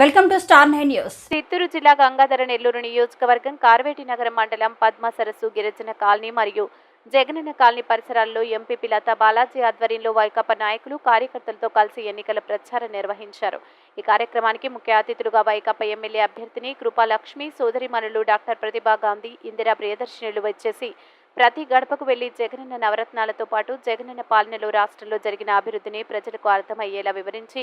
Welcome to star nine news. Chittoor జిల్లా గంగాధర నెల్లూరు నియోజకవర్గం కార్వేటి నగరం మండలం పద్మ సరస్సు గిరిజన కాలనీ మరియు జగనన్న కాలనీ పరిసరాల్లో ఎంపీపీ లతా బాలాజీ ఆధ్వర్యంలో వైకాపా నాయకులు కార్యకర్తలతో కలిసి ఎన్నికల ప్రచారం నిర్వహించారు. ఈ కార్యక్రమానికి ముఖ్య అతిథులుగా వైకాపా ఎమ్మెల్యే అభ్యర్థిని కృపాలక్ష్మి సోదరిమణులు డాక్టర్ ప్రతిభా గాంధీ ఇందిరా ప్రియదర్శినులు వచ్చేసి ప్రతి గడపకు వెళ్ళి జగనన్న నవరత్నాలతో పాటు జగనన్న పాలనలో రాష్ట్రంలో జరిగిన అభివృద్ధిని ప్రజలకు అర్థమయ్యేలా వివరించి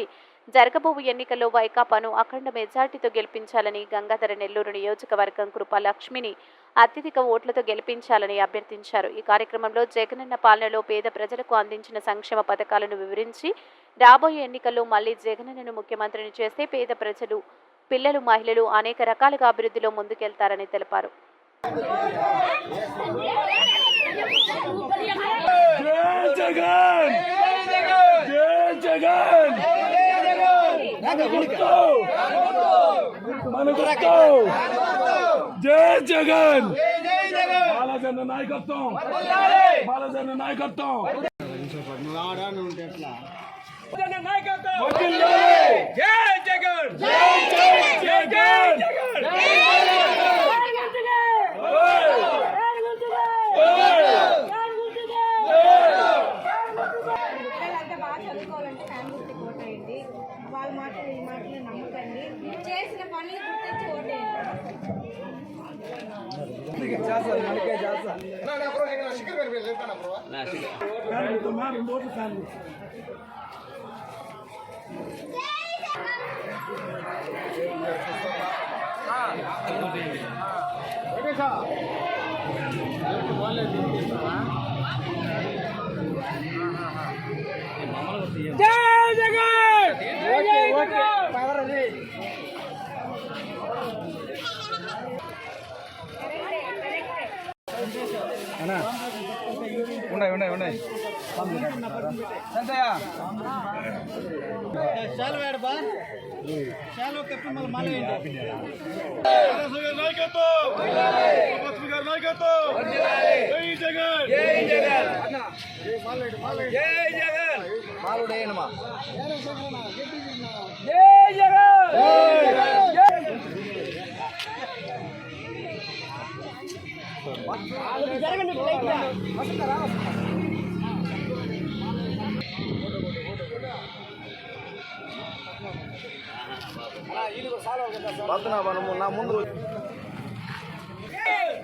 జరగబోవు ఎన్నికల్లో వైకాపాను అఖండ మెజార్టీతో గెలిపించాలని గంగాధర నెల్లూరు నియోజకవర్గం కృపా లక్ష్మిని అత్యధిక ఓట్లతో గెలిపించాలని అభ్యర్థించారు. ఈ కార్యక్రమంలో జగనన్న పాలనలో పేద ప్రజలకు అందించిన సంక్షేమ పథకాలను వివరించి రాబోయే ఎన్నికల్లో మళ్ళీ జగనన్నను ముఖ్యమంత్రిని చేస్తే పేద ప్రజలు పిల్లలు మహిళలు అనేక రకాలుగా అభివృద్ధిలో ముందుకెళ్తారని తెలిపారు. జగన్! జై జగన్! మన గుర్తు మన గుర్తు జై జగన్! బాలజన నాయకత్వం! బాలజన నాయకత్వం! జై! జగన్! జై జగన్! పిల్లలంతా చదువుకోవాలంటే ఫ్యామిలీ ఓటేయండి వాళ్ళ మాటలు ఈ మాటలు నమ్మకండి. చేసిన పనులు గుర్తించి ఓటేయండి. రెండు ఓట్లు ఫ్యామిలీ ఉన్నాయి ఉన్నాయి ఉన్నాయి సంతయ్య నాయకత్వం లక్ష్మి గారి నాయకత్వం జై జగన్ జై జగన్ జై Jagan Batna na mundo. Hey,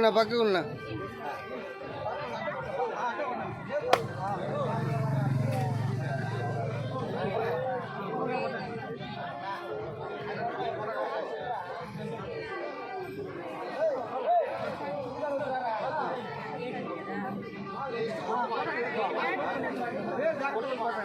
నా పక్కకు ఉన్నా super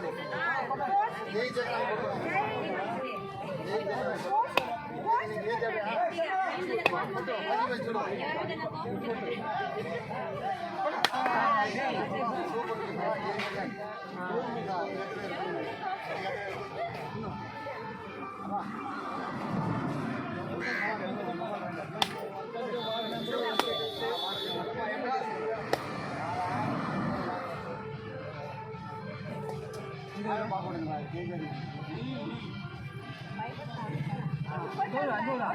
Thôi rồi, thôi rồi.